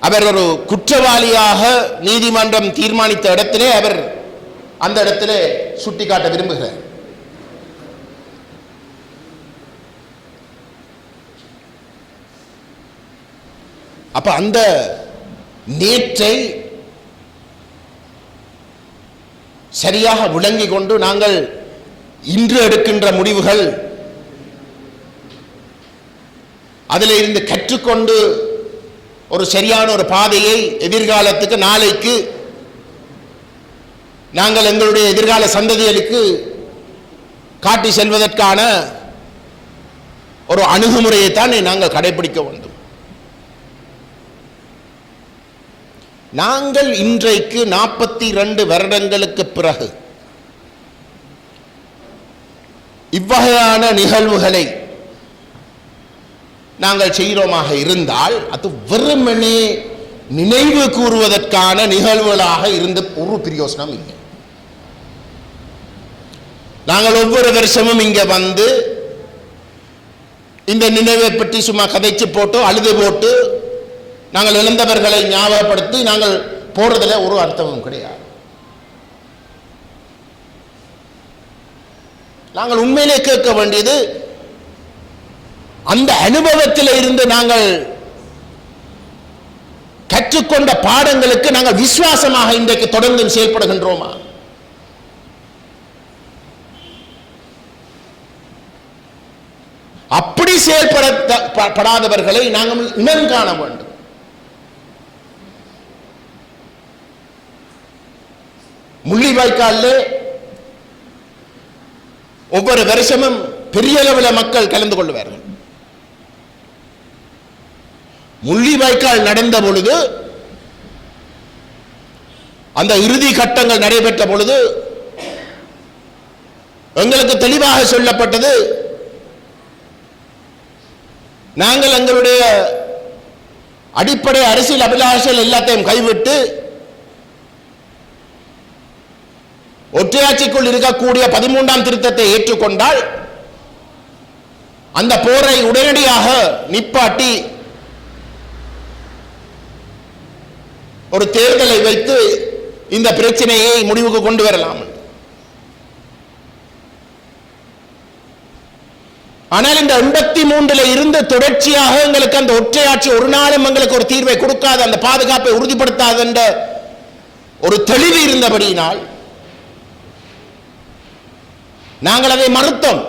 அவர் ஒரு குற்றவாளியாக நீதிமன்றம் தீர்மானித்த இடத்திலே அவர் அந்த இடத்திலே சுட்டிக்காட்ட விரும்புகிறார். அப்ப அந்த நேற்றை சரியாக விளங்கிக் கொண்டு நாங்கள் இன்று எடுக்கின்ற முடிவுகள் அதில் இருந்து கற்றுக்கொண்டு ஒரு சரியான ஒரு பாதையை எதிர்காலத்துக்கு நாளைக்கு நாங்கள் எங்களுடைய எதிர்கால சந்ததிகளுக்கு காட்டி செல்வதற்கான ஒரு அணுகுமுறையைத்தான் நாங்கள் கடைபிடிக்க வேண்டும். நாங்கள் இன்றைக்கு நாற்பத்தி ரெண்டு வருடங்களுக்கு பிறகு இவ்வகையான நிகழ்வுகளை நாங்கள் செய்கிறோமாக இருந்தால் அது வெறுமனே நினைவு கூறுவதற்கான நிகழ்வுகளாக இருந்த ஒரு பிரயோசனம் இல்லை. நாங்கள் ஒவ்வொரு வருஷமும் இங்க வந்து இந்த நினைவை பற்றி சும்மா கதைச்சு போட்டு அழுது போட்டு நாங்கள் இழந்தவர்களை ஞாபகப்படுத்தி நாங்கள் போறதுல ஒரு அர்த்தமும் கிடையாது. நாங்கள் உண்மையிலே கேட்க வேண்டியது அந்த அனுபவத்தில் இருந்து நாங்கள் கற்றுக்கொண்ட பாடங்களுக்கு நாங்கள் விசுவாசமாக இன்றைக்கு தொடர்ந்து செயல்படுகின்றோமா? அப்படி செயல்படாதவர்களை நாங்கள் இனம் காண வேண்டும். முள்ளிவாய்க்காலில் ஒவ்வொரு வருஷமும் பெரிய அளவில் மக்கள் கலந்து கொள்வார்கள். முள்ளிவாய்க்கால் நடந்த பொழுது அந்த இறுதி கட்டங்கள் நடைபெற்ற பொழுது எங்களுக்கு தெளிவாக சொல்லப்பட்டது நாங்கள் எங்களுடைய அடிப்படை அரசியல் அபிலாஷல் எல்லாத்தையும் கைவிட்டு ஒற்றையாட்சிக்குள் இருக்கக்கூடிய பதிமூன்றாம் திருத்தத்தை ஏற்றுக்கொண்டால் அந்த போரை உடனடியாக நிப்பாட்டி ஒரு தேர்தலை வைத்து இந்த பிரச்சனையை முடிவுக்கு கொண்டு வரலாம் ஆனால் இந்த எண்பத்தி மூன்றுல இருந்து தொடர்ச்சியாக எங்களுக்கு அந்த ஒற்றையாட்சி ஒரு நாளும் எங்களுக்கு ஒரு தீர்வை கொடுக்காத அந்த பாதுகாப்பை உறுதிப்படுத்தாத என்ற ஒரு தெளிவு இருந்தபடியினால் நாங்கள் அதை மறுத்தோம்.